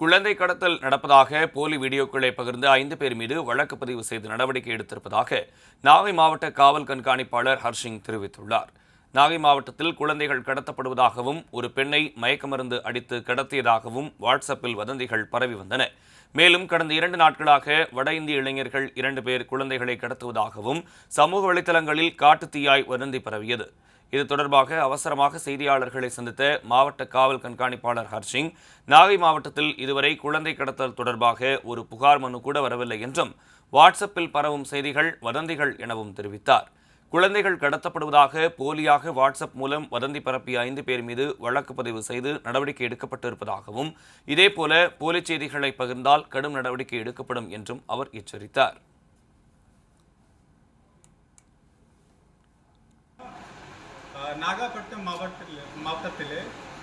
குழந்தை கடத்தல் நடப்பதாக போலி வீடியோக்களை பகிர்ந்து ஐந்து பேர் மீது வழக்கு பதிவு செய்து நடவடிக்கை எடுத்திருப்பதாக நாகை மாவட்ட காவல் கண்காணிப்பாளர் ஹர்ஷிங் தெரிவித்துள்ளார். நாகை மாவட்டத்தில் குழந்தைகள் கடத்தப்படுவதாகவும் ஒரு பெண்ணை மயக்கமருந்து அடித்து கடத்தியதாகவும் வாட்ஸ்அப்பில் வதந்திகள் பரவி வந்தன. மேலும் கடந்த இரண்டு நாட்களாக வட இந்திய இளைஞர்கள் இரண்டு பேர் குழந்தைகளை கடத்துவதாகவும் சமூக வலைதளங்களில் காட்டுத்தீயாய் வதந்தி பரவியது. இது தொடர்பாக அவசரமாக செய்தியாளர்களை சந்தித்த மாவட்ட காவல் கண்காணிப்பாளர் ஹர்ஷிங் நாகை மாவட்டத்தில் இதுவரை குழந்தை கடத்தல் தொடர்பாக ஒரு புகார் மனு கூட வரவில்லை என்றும் வாட்ஸ்அப்பில் பரவும் செய்திகள் வதந்திகள் எனவும் தெரிவித்தார். குழந்தைகள் கடத்தப்படுவதாக போலியாக வாட்ஸ்அப் மூலம் வதந்தி பரப்பிய ஐந்து பேர் மீது வழக்கு பதிவு செய்து நடவடிக்கை எடுக்கப்பட்டிருப்பதாகவும் இதேபோல போலி செய்திகளை பகிர்ந்தால் கடும் நடவடிக்கை எடுக்கப்படும் என்றும் அவர் எச்சரித்தார். நாகப்பட்டினம் மாவட்டத்தில் மாவட்டத்தில்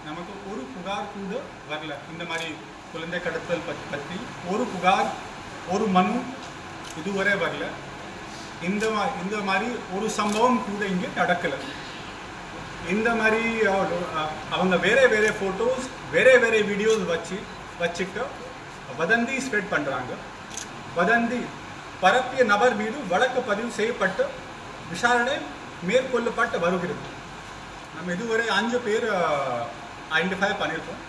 நமக்கு ஒரு புகார் கூட வரல. இந்த மாதிரி குழந்தை கடத்தல் பற்றி ஒரு புகார் ஒரு மனு இதுவரை வரல. இந்த மா- இந்த மாதிரி ஒரு சம்பவம் கூட இங்கே நடக்கலை. இந்த மாதிரி அவங்க வேறு வேறு ஃபோட்டோஸ் வேறு வேறு வீடியோஸ் வச்சு வச்சுட்டு வதந்தி ஸ்ப்ரெட் பண்ணுறாங்க வதந்தி பரப்பிய நபர் மீது வழக்கு பதிவு செய்யப்பட்டு விசாரணை மேற்கொள்ளப்பட்டு வருகிறது. நம்ம இதுவரை அஞ்சு பேர் ஐடென்டிஃபை பண்ணியிருக்கோம்.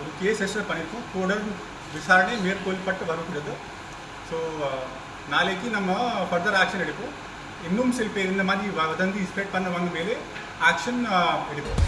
ஒரு கேஸ் ரெஜிஸ்டர் பண்ணியிருக்கோம். தொடர்ந்து விசாரணை மேற்கொள்ளப்பட்டு வருகிறது. ஸோ நாளைக்கு நம்ம ஃபர்தர் ஆக்ஷன் எடுப்போம். இன்னும் சில பேர் இந்த மாதிரி வதந்தி ஸ்ப்ரெட் பண்ணவங்க மேலே ஆக்ஷன் எடுப்போம்.